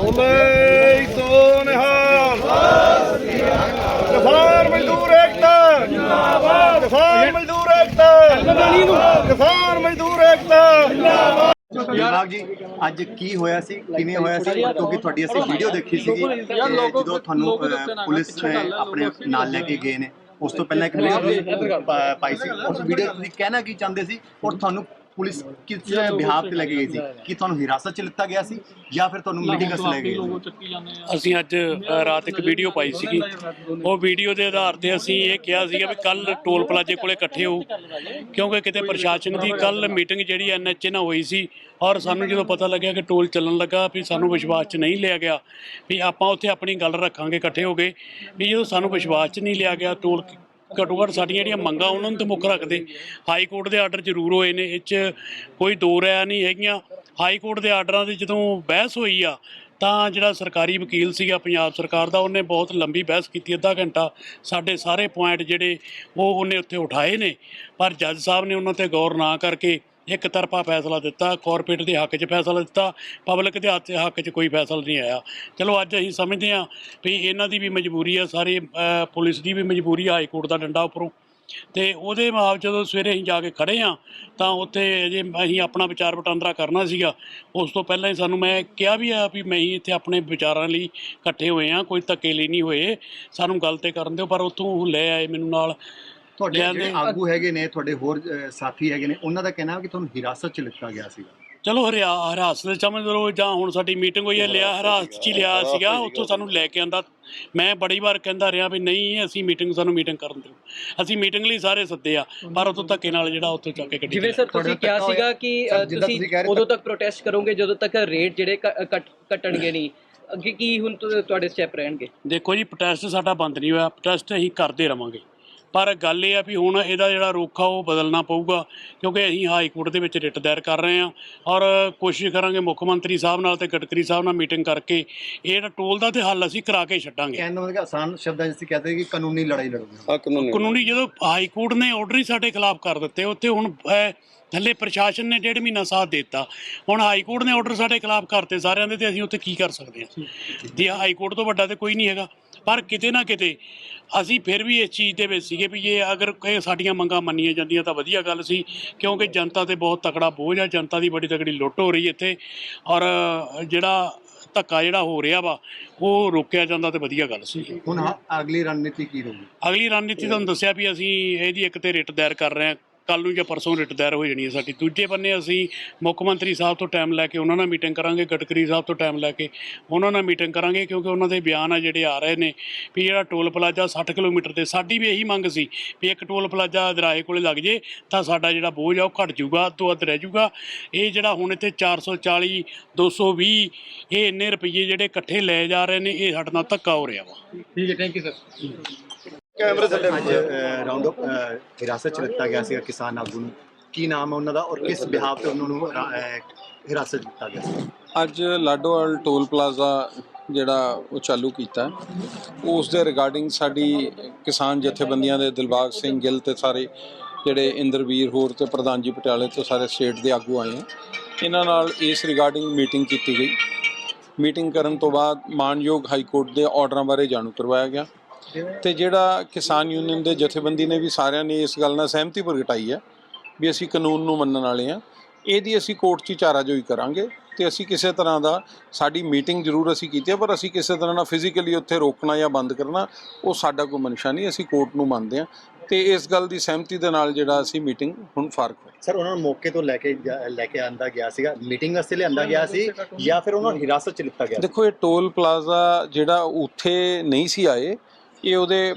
ਬੋਲੇ ਸੋ ਨਿਹਾਲ। ਕਿਸਾਨ ਮਜ਼ਦੂਰ ਏਕਤਾ। ਜਿੰਦਾਬਾਦ ਕਿਸਾਨ ਮਜ਼ਦੂਰ ਏਕਤਾ। ਕਿਸਾਨ ਮਜ਼ਦੂਰ ਏਕਤਾ। ਜਨਾਬ ਜੀ ਅੱਜ ਕੀ ਹੋਇਆ ਸੀ? ਕਿਵੇਂ ਹੋਇਆ ਸੀ? ਕਿਉਂਕਿ ਤੁਹਾਡੀ ਅਸੀਂ ਵੀਡੀਓ ਦੇਖੀ ਸੀਗੀ ਜਦੋਂ ਤੁਹਾਨੂੰ ਪੁਲਿਸ ਨੇ ਆਪਣੇ ਨਾਲ ਲੈ ਕੇ ਗਏ ਨੇ। ਉਸ ਤੋਂ ਪਹਿਲਾਂ ਇੱਕ ਵੀਡੀਓ ਪਾਈ ਸੀ। ਉਸ ਵੀਡੀਓ ਤੁਸੀਂ ਕਹਿਣਾ ਕੀ ਚਾਹੁੰਦੇ ਸੀ? ਔਰ ਤੁਹਾਨੂੰ ਪੁਲਿਸ ਕਿਸ ਬਿਹਾਫ ਤੇ ਲੈ ਕੇ ਗਈ ਸੀ? ਕਿ ਤੁਹਾਨੂੰ ਹਿਰਾਸਤ ਚ ਲਿੱਤਾ ਗਿਆ ਸੀ ਜਾਂ ਫਿਰ ਤੁਹਾਨੂੰ ਮੀਟਿੰਗ ਵਾਸਤੇ ਲੈ ਗਏ? ਅਸੀਂ ਅੱਜ ਰਾਤ ਇੱਕ ਵੀਡੀਓ ਪਾਈ ਸੀਗੀ। ਉਹ ਵੀਡੀਓ ਦੇ ਆਧਾਰ ਤੇ ਅਸੀਂ ਇਹ ਕਿਹਾ ਸੀਗਾ ਵੀ ਕੱਲ ਟੋਲ ਪਲਾਜ਼ੇ ਕੋਲੇ ਇਕੱਠੇ ਹੋ ਕਿਉਂਕਿ ਕਿਤੇ ਪ੍ਰਸ਼ਾਸਨ ਦੀ ਕੱਲ ਮੀਟਿੰਗ ਜਿਹੜੀ ਐਨਐਚਏ ਨਾਲ ਹੋਈ ਸੀ ਔਰ ਸਾਨੂੰ ਜਦੋਂ ਪਤਾ ਲੱਗਿਆ ਕਿ ਟੋਲ ਚੱਲਣ ਲੱਗਾ ਵੀ ਸਾਨੂੰ ਵਿਸ਼ਵਾਸ 'ਚ ਨਹੀਂ ਲਿਆ ਗਿਆ ਵੀ ਆਪਾਂ ਉੱਥੇ ਆਪਣੀ ਗੱਲ ਰੱਖਾਂਗੇ ਇਕੱਠੇ ਹੋ ਕੇ ਵੀ ਜਦੋਂ ਸਾਨੂੰ ਵਿਸ਼ਵਾਸ 'ਚ ਨਹੀਂ ਲਿਆ ਗਿਆ ਟੋਲ ਘੱਟੋ ਘੱਟ ਸਾਡੀਆਂ ਜਿਹੜੀਆਂ ਮੰਗਾਂ, ਉਹਨਾਂ ਨੂੰ ਤੇ ਮੁੱਖ ਰੱਖਦੇ। ਹਾਈ ਕੋਰਟ ਦੇ ਆਰਡਰ ਜ਼ਰੂਰ ਹੋਏ ਨੇ, ਇਹ 'ਚ ਕੋਈ ਦੋ ਰਾਇ ਨਹੀਂ ਹੈਗੀਆਂ। ਹਾਈ ਕੋਰਟ ਦੇ ਆਰਡਰਾਂ ਦੀ ਜਦੋਂ ਬਹਿਸ ਹੋਈ ਆ, ਤਾਂ ਜਿਹੜਾ ਸਰਕਾਰੀ ਵਕੀਲ ਸੀਗਾ, ਪੰਜਾਬ ਸਰਕਾਰ ਦਾ, ਉਹਨੇ ਬਹੁਤ ਲੰਬੀ ਬਹਿਸ ਕੀਤੀ, ਅੱਧਾ ਘੰਟਾ। ਸਾਡੇ ਸਾਰੇ ਪੁਆਇੰਟ ਜਿਹੜੇ, ਉਹ ਉਹਨੇ ਉੱਥੇ ਉਠਾਏ ਨੇ। ਪਰ ਜੱਜ ਸਾਹਿਬ ਨੇ ਉਹਨਾਂ ਤੇ ਗੌਰ ਨਾ ਕਰਕੇ ਇੱਕ ਤਰਫਾ ਫੈਸਲਾ ਦਿੱਤਾ ਕਾਰਪੋਰੇਟ ਦੇ ਹੱਕ 'ਚ ਫੈਸਲਾ ਦਿੱਤਾ ਪਬਲਿਕ ਦੇ ਹੱਥ- ਹੱਕ 'ਚ ਕੋਈ ਫੈਸਲਾ ਨਹੀਂ ਆਇਆ। ਚਲੋ ਅੱਜ ਅਸੀਂ ਸਮਝਦੇ ਹਾਂ ਵੀ ਇਹਨਾਂ ਦੀ ਵੀ ਮਜਬੂਰੀ ਆ, ਸਾਰੇ ਪੁਲਿਸ ਦੀ ਵੀ ਮਜਬੂਰੀ ਆ ਹਾਈ ਕੋਰਟ ਦਾ ਡੰਡਾ ਉੱਪਰੋਂ। ਤੇ ਉਹਦੇ ਮਾਪ ਜਦੋਂ ਸਵੇਰੇ ਅਸੀਂ ਜਾ ਕੇ ਖੜੇ ਆ ਤਾਂ ਉੱਥੇ ਜੇ ਅਸੀਂ ਆਪਣਾ ਵਿਚਾਰ ਵਟਾਂਦਰਾ ਕਰਨਾ ਸੀਗਾ। ਉਸ ਤੋਂ ਪਹਿਲਾਂ ਹੀ ਸਾਨੂੰ ਮੈਂ ਕਿਹਾ ਵੀ ਆ ਵੀ ਮੈਂ ਹੀ ਇੱਥੇ ਆਪਣੇ ਵਿਚਾਰਾਂ ਲਈ ਇਕੱਠੇ ਹੋਏ ਆ ਕੋਈ ਧੱਕੇ ਲਈ ਨਹੀਂ ਹੋਏ। ਸਾਨੂੰ ਗੱਲ ਤੇ ਕਰਨ ਦਿਓ, ਪਰ ਉੱਥੋਂ ਲੈ ਆਏ ਮੈਨੂੰ ਨਾਲ। ਤੁਹਾਡੇ ਜਿਹੜੇ ਆਗੂ ਹੈਗੇ ਨੇ ਤੁਹਾਡੇ ਹੋਰ ਸਾਥੀ ਹੈਗੇ ਨੇ ਉਹਨਾਂ ਦਾ ਕਹਿਣਾ ਹੈ ਕਿ ਤੁਹਾਨੂੰ ਹਿਰਾਸਤ ਚ ਲਿੱਤਾ ਗਿਆ ਸੀਗਾ। ਚਲੋ ਹਰਿਆ ਹਰਾਸਤ ਦੇ ਸਮਝ ਲਓ ਜਾਂ ਹੁਣ ਸਾਡੀ ਮੀਟਿੰਗ ਹੋਈ ਹੈ ਲਿਆ ਹਰਾਸਤ 'ਚ ਹੀ ਲਿਆ ਸੀਗਾ ਉੱਥੋਂ ਸਾਨੂੰ ਲੈ ਕੇ ਆਂਦਾ। ਮੈਂ ਬੜੀ ਵਾਰ ਕਹਿੰਦਾ ਰਿਹਾ ਵੀ ਨਹੀਂ ਅਸੀਂ ਮੀਟਿੰਗ ਸਾਨੂੰ ਮੀਟਿੰਗ ਕਰਨ ਦਿਓ। ਅਸੀਂ ਮੀਟਿੰਗ ਲਈ ਸਾਰੇ ਸੱਦੇ ਆ ਪਰ ਉਤੋਂ ਧੱਕੇ ਨਾਲ ਜਿਹੜਾ ਉੱਥੋਂ ਚੱਕ ਕੇ ਗੱਡੀ ਜਿਵੇਂ ਸਰ ਤੁਸੀਂ ਕਿਹਾ ਸੀਗਾ ਕਿ ਤੁਸੀਂ ਉਦੋਂ ਤੱਕ ਪ੍ਰੋਟੈਸਟ ਕਰੋਗੇ ਜਦੋਂ ਤੱਕ ਰੇਟ ਜਿਹੜੇ ਕੱਟਣਗੇ ਨਹੀਂ। ਅੱਗੇ ਕੀ ਹੁਣ ਤੁਹਾਡੇ ਸਟੈਪ ਰਹਿਣਗੇ? ਦੇਖੋ ਜੀ ਪ੍ਰੋਟੈਸਟ ਸਾਡਾ ਬੰਦ ਨਹੀਂ ਹੋਇਆ। ਪ੍ਰੋਟੈਸਟ ਅਸੀਂ ਕਰਦੇ ਰਵਾਂਗੇ। ਪਰ ਗੱਲ ਇਹ ਆ ਵੀ ਹੁਣ ਇਹਦਾ ਜਿਹੜਾ ਰੁੱਖ ਆ ਉਹ ਬਦਲਣਾ ਪਊਗਾ ਕਿਉਂਕਿ ਅਸੀਂ ਹਾਈ ਕੋਰਟ ਦੇ ਵਿੱਚ ਰਿਟ ਦਾਇਰ ਕਰ ਰਹੇ ਹਾਂ ਔਰ ਕੋਸ਼ਿਸ਼ ਕਰਾਂਗੇ ਮੁੱਖ ਮੰਤਰੀ ਸਾਹਿਬ ਨਾਲ ਤੇ ਗਡਕਰੀ ਸਾਹਿਬ ਨਾਲ ਮੀਟਿੰਗ ਕਰਕੇ ਇਹ ਟੋਲ ਦਾ ਤੇ ਹੱਲ ਅਸੀਂ ਕਰਾ ਕੇ ਛੱਡਾਂਗੇ। ਕਹਿਣ ਦਾ ਮਤਲਬ ਕਿ ਆਸਾਨ ਸ਼ਬਦਾਂ ਵਿੱਚ ਅਸੀਂ ਕਹਤੇ ਕਿ ਕਾਨੂੰਨੀ ਲੜਾਈ ਲੜੋਗੇ। ਕਾਨੂੰਨੀ ਜਦੋਂ ਹਾਈ ਕੋਰਟ ਨੇ ਆਰਡਰ ਹੀ ਸਾਡੇ ਖਿਲਾਫ ਕਰ ਦਿੱਤੇ ਉੱਥੇ ਹੁਣ ਥੱਲੇ ਪ੍ਰਸ਼ਾਸਨ ਨੇ ਡੇਢ ਮਹੀਨਾ ਸਾਥ ਦਿੱਤਾ। ਹੁਣ ਹਾਈ ਕੋਰਟ ਨੇ ਆਰਡਰ ਸਾਡੇ ਖਿਲਾਫ ਕਰਤੇ ਸਾਰਿਆਂ ਦੇ ਤੇ ਅਸੀਂ ਉੱਥੇ ਕੀ ਕਰ ਸਕਦੇ ਹਾਂ ਜੇ ਹਾਈ ਕੋਰਟ ਤੋਂ ਵੱਡਾ ਤੇ ਕੋਈ ਨਹੀਂ ਹੈਗਾ। ਪਰ ਕਿਤੇ ਨਾ ਕਿਤੇ ਅਸੀਂ ਫਿਰ ਵੀ ਇਸ ਚੀਜ਼ ਦੇ ਵਿੱਚ ਸੀਗੇ ਵੀ ਇਹ ਅਗਰ ਇਹ ਸਾਡੀਆਂ ਮੰਗਾਂ ਮੰਨੀਆਂ ਜਾਂਦੀਆਂ ਤਾਂ ਵਧੀਆ ਗੱਲ ਸੀ ਕਿਉਂਕਿ ਜਨਤਾ ਤੇ ਬਹੁਤ ਤਕੜਾ ਬੋਝ ਆ ਜਨਤਾ ਦੀ ਬੜੀ ਤਕੜੀ ਲੁੱਟ ਹੋ ਰਹੀ ਇੱਥੇ ਔਰ ਜਿਹੜਾ ਧੱਕਾ ਜਿਹੜਾ ਹੋ ਰਿਹਾ ਵਾ ਉਹ ਰੋਕਿਆ ਜਾਂਦਾ ਤੇ ਵਧੀਆ ਗੱਲ ਸੀ। ਹੁਣ ਅਗਲੀ ਰਣਨੀਤੀ ਕੀ ਰਹੂਗੀ ਅਗਲੀ ਰਣਨੀਤੀ ਤੁਹਾਨੂੰ ਦੱਸਿਆ ਵੀ ਅਸੀਂ ਇਹਦੀ ਇੱਕ ਤੇ ਰਿਟ ਦਾਇਰ ਕਰ ਰਹੇ ਹਾਂ ਕੱਲ ਨੂੰ ਜਾਂ ਪਰਸੋਂ ਰਿਟਦਾਇਰ ਹੋ ਜਾਣੀ ਹੈ ਸਾਡੀ। ਦੂਜੇ ਬੰਨੇ ਅਸੀਂ ਮੁੱਖ ਮੰਤਰੀ ਸਾਹਿਬ ਤੋਂ ਟਾਈਮ ਲੈ ਕੇ ਉਹਨਾਂ ਨਾਲ ਮੀਟਿੰਗ ਕਰਾਂਗੇ, ਗਡਕਰੀ ਸਾਹਿਬ ਤੋਂ ਟਾਈਮ ਲੈ ਕੇ ਉਹਨਾਂ ਨਾਲ ਮੀਟਿੰਗ ਕਰਾਂਗੇ ਕਿਉਂਕਿ ਉਹਨਾਂ ਦੇ ਬਿਆਨ ਆ ਜਿਹੜੇ ਆ ਰਹੇ ਨੇ ਵੀ ਜਿਹੜਾ ਟੋਲ ਪਲਾਜ਼ਾ 60 ਕਿਲੋਮੀਟਰ ਤੇ ਸਾਡੀ ਵੀ ਇਹੀ ਮੰਗ ਸੀ ਵੀ ਇੱਕ ਟੋਲ ਪਲਾਜ਼ਾ ਦਰਾਹੇ ਕੋਲੇ ਲੱਗ ਜੇ ਤਾਂ ਸਾਡਾ ਜਿਹੜਾ ਬੋਝ ਆ ਉਹ ਘਟ ਜਾਊਗਾ, ਅੱਧ ਤੋਂ ਅੱਧ ਰਹਿ ਜਾਊਗਾ। ਇਹ ਜਿਹੜਾ ਹੁਣ ਇੱਥੇ 440 220 ਇਹ ਇੰਨੇ ਰੁਪਏ ਜਿਹੜੇ ਇਕੱਠੇ ਲੈ ਜਾ ਰਹੇ ਨੇ, ਇਹ ਸਾਡੇ ਨਾਲ ਧੱਕਾ ਹੋ ਰਿਹਾ ਵਾ। ਠੀਕ ਹੈ ਥੈਂਕ ਯੂ ਸਰ ਕੈਮਰੇ ਥੱਲੇ ਅੱਜ ਰਾਉਂਡ ਅਪ ਹਿਰਾਸਤ ਚ ਲਿੱਤਾ ਗਿਆ ਸੀਗਾ ਕਿਸਾਨ ਆਗੂ ਨੂੰ। ਕੀ ਨਾਮ ਹੈ ਉਹਨਾਂ ਦਾ ਔਰ ਕਿਸ ਬਿਹਾਫ ਤੇ ਉਹਨਾਂ ਨੂੰ ਹਿਰਾਸਤ 'ਚ ਲਿੱਤਾ ਗਿਆ ਸੀ? ਅੱਜ ਲਾਡੋਵਾਲ ਟੋਲ ਪਲਾਜ਼ਾ ਜਿਹੜਾ ਉਹ ਚਾਲੂ ਕੀਤਾ। ਉਸ ਦੇ ਰਿਗਾਰਡਿੰਗ ਸਾਡੀ ਕਿਸਾਨ ਜਥੇਬੰਦੀਆਂ ਦੇ ਦਿਲਬਾਗ ਸਿੰਘ ਗਿੱਲ ਤੇ ਸਾਰੇ ਜਿਹੜੇ ਇੰਦਰਵੀਰ ਹੋਰ ਤੇ ਪ੍ਰਧਾਨ ਜੀ ਪਟਿਆਲੇ ਤੋਂ ਸਾਰੇ ਸਟੇਟ ਦੇ ਆਗੂ ਆਏ ਹੈ। ਇਹਨਾਂ ਨਾਲ ਇਸ ਰਿਗਾਰਡਿੰਗ ਮੀਟਿੰਗ ਕੀਤੀ ਗਈ। ਮੀਟਿੰਗ ਕਰਨ ਤੋਂ ਬਾਅਦ ਮਾਨਯੋਗ ਹਾਈ ਕੋਰਟ ਦੇ ਆਰਡਰਾਂ ਬਾਰੇ ਜਾਣੂ ਕਰਵਾਇਆ ਗਿਆ। ਤੇ ਜਿਹੜਾ ਕਿਸਾਨ ਯੂਨੀਅਨ ਦੇ ਜਥੇਬੰਦੀ ਨੇ ਵੀ ਸਾਰਿਆਂ ਨੇ ਇਸ ਗੱਲ ਨਾਲ ਸਹਿਮਤੀ ਪ੍ਰਗਟਾਈ ਹੈ ਵੀ ਅਸੀਂ ਕਾਨੂੰਨ ਨੂੰ ਮੰਨਣ ਵਾਲੇ ਹਾਂ। ਇਹਦੀ ਅਸੀਂ ਕੋਰਟ 'ਚ ਚਾਰਾਜੋਈ ਕਰਾਂਗੇ ਤੇ ਅਸੀਂ ਕਿਸੇ ਤਰ੍ਹਾਂ ਦਾ ਸਾਡੀ ਮੀਟਿੰਗ ਜ਼ਰੂਰ ਅਸੀਂ ਕੀਤੀ ਹੈ ਪਰ ਅਸੀਂ ਕਿਸੇ ਤਰ੍ਹਾਂ ਨਾਲ ਫਿਜ਼ੀਕਲੀ ਉੱਥੇ ਰੋਕਣਾ ਜਾਂ ਬੰਦ ਕਰਨਾ ਉਹ ਸਾਡਾ ਕੋਈ ਮਨਸ਼ਾ ਨਹੀਂ ਅਸੀਂ ਕੋਰਟ ਨੂੰ ਮੰਨਦੇ ਹਾਂ। ਤੇ ਇਸ ਗੱਲ ਦੀ ਸਹਿਮਤੀ ਦੇ ਨਾਲ ਜਿਹੜਾ ਅਸੀਂ ਮੀਟਿੰਗ ਹੁਣ ਫਾਰਕ ਹੋਈ ਸਰ ਉਹਨਾਂ ਨੂੰ ਮੌਕੇ ਤੋਂ ਲੈ ਕੇ ਲੈ ਕੇ ਆਂਦਾ ਗਿਆ ਸੀਗਾ। ਮੀਟਿੰਗ ਵਾਸਤੇ ਲਿਆਂਦਾ ਗਿਆ ਸੀ ਜਾਂ ਫਿਰ ਉਹਨਾਂ ਨੂੰ ਹਿਰਾਸਤ 'ਚ ਲਿੱਤਾ ਗਿਆ? ਦੇਖੋ ਇਹ ਟੋਲ ਪਲਾਜ਼ਾ ਜਿਹੜਾ ਉੱਥੇ ਨਹੀਂ ਸੀ ਆਏ ਇਹ ਉਹਦੇ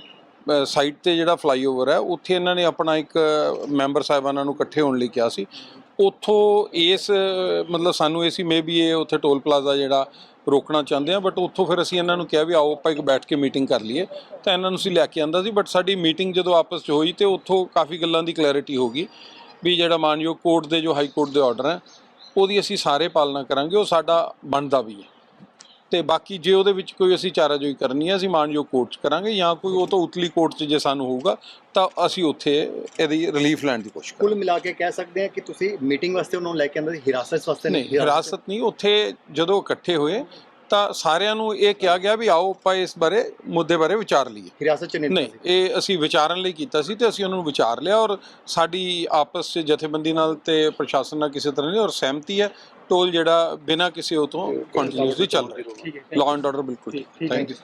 ਸਾਈਟ ਤੇ ਜਿਹੜਾ ਫਲਾਈਓਵਰ ਹੈ, ਉੱਥੇ ਇਹਨਾਂ ਨੇ ਆਪਣਾ ਇੱਕ ਮੈਂਬਰ ਸਾਹਿਬਾਨਾਂ ਨੂੰ ਇਕੱਠੇ ਹੋਣ ਲਈ ਕਿਹਾ ਸੀ। ਉੱਥੋਂ ਇਸ ਮਤਲਬ ਸਾਨੂੰ ਇਹ ਸੀ ਮੇਬੀ ਇਹ ਉੱਥੇ ਟੋਲ ਪਲਾਜ਼ਾ ਜਿਹੜਾ ਰੋਕਣਾ ਚਾਹੁੰਦੇ ਆ ਬਟ ਉੱਥੋਂ ਫਿਰ ਅਸੀਂ ਇਹਨਾਂ ਨੂੰ ਕਿਹਾ ਵੀ ਆਓ, ਆਪਾਂ ਇੱਕ ਬੈਠ ਕੇ ਮੀਟਿੰਗ ਕਰ ਲਈਏ। ਤਾਂ ਇਹਨਾਂ ਨੂੰ ਅਸੀਂ ਲੈ ਕੇ ਆਂਦਾ ਸੀ ਬਟ ਸਾਡੀ ਮੀਟਿੰਗ ਜਦੋਂ ਆਪਸ 'ਚ ਹੋਈ ਤੇ ਉੱਥੋਂ ਕਾਫੀ ਗੱਲਾਂ ਦੀ ਕਲੈਰਿਟੀ ਹੋ ਗਈ ਵੀ ਜਿਹੜਾ ਮਾਨਯੋਗ ਕੋਰਟ ਦੇ, ਜੋ ਹਾਈ ਕੋਰਟ ਦੇ ਆਰਡਰ ਹੈ, ਉਹਦੀ ਅਸੀਂ ਸਾਰੇ ਪਾਲਣਾ ਕਰਾਂਗੇ, ਉਹ ਸਾਡਾ ਬਣਦਾ ਵੀ ਹੈ। ਤੇ ਬਾਕੀ ਜੇ ਉਹਦੇ ਵਿੱਚ ਕੋਈ ਅਸੀਂ ਚਾਰਾਜੋਈ ਕਰਨੀ ਹੈ ਅਸੀਂ ਮਾਨਯੋਗ ਕੋਰਟ 'ਚ ਕਰਾਂਗੇ ਜਾਂ ਕੋਈ ਉਹ ਤੋਂ ਉਤਲੀ ਕੋਰਟ 'ਚ ਜੇ ਸਾਨੂੰ ਹੋਊਗਾ ਤਾਂ ਅਸੀਂ ਉੱਥੇ ਇਹਦੀ ਰਿਲੀਫ ਲੈਣ ਦੀ ਕੋਸ਼ਿਸ਼ ਕਰਾਂਗੇ। ਕੁੱਲ ਮਿਲਾ ਕੇ ਕਹਿ ਸਕਦੇ ਹਾਂ ਕਿ ਤੁਸੀਂ ਮੀਟਿੰਗ ਵਾਸਤੇ ਉਹਨਾਂ ਨੂੰ ਲੈ ਕੇ ਆਂਦਾ ਸੀ ਹਿਰਾਸਤ ਵਾਸਤੇ ਨਹੀਂ ਹਿਰਾਸਤ ਨਹੀਂ ਉੱਥੇ ਜਦੋਂ ਇਕੱਠੇ ਹੋਏ ਕੀਤਾ ਸਾਰਿਆਂ ਨੂੰ ਇਹ ਕਿਹਾ ਗਿਆ ਵੀ ਆਓ ਆਪਾਂ ਇਸ ਬਾਰੇ ਮੁੱਦੇ ਬਾਰੇ ਵਿਚਾਰ ਲਈਏ। ਹਿਰਾਸਤ ਚ ਨਹੀਂ ਨਹੀਂ ਇਹ ਅਸੀਂ ਵਿਚਾਰਨ ਲਈ ਕੀਤਾ ਸੀ ਤੇ ਅਸੀਂ ਉਹਨਾਂ ਨੂੰ ਵਿਚਾਰ ਲਿਆ ਔਰ ਸਾਡੀ ਆਪਸ ਵਿੱਚ ਜਥੇਬੰਦੀ ਨਾਲ ਤੇ ਪ੍ਰਸ਼ਾਸਨ ਨਾਲ ਕਿਸੇ ਤਰ੍ਹਾਂ ਦੀ ਔਰ ਸਹਿਮਤੀ ਹੈ ਟੋਲ ਜਿਹੜਾ ਬਿਨਾਂ ਕਿਸੇ ਉਹ ਤੋਂ ਕੰਟੀਨਿਊਸਲੀ ਚੱਲ ਰਿਹਾ। ਲਾਅ ਐਂਡ ਆਰਡਰ ਬਿਲਕੁਲ ਥੈਂਕ ਯੂ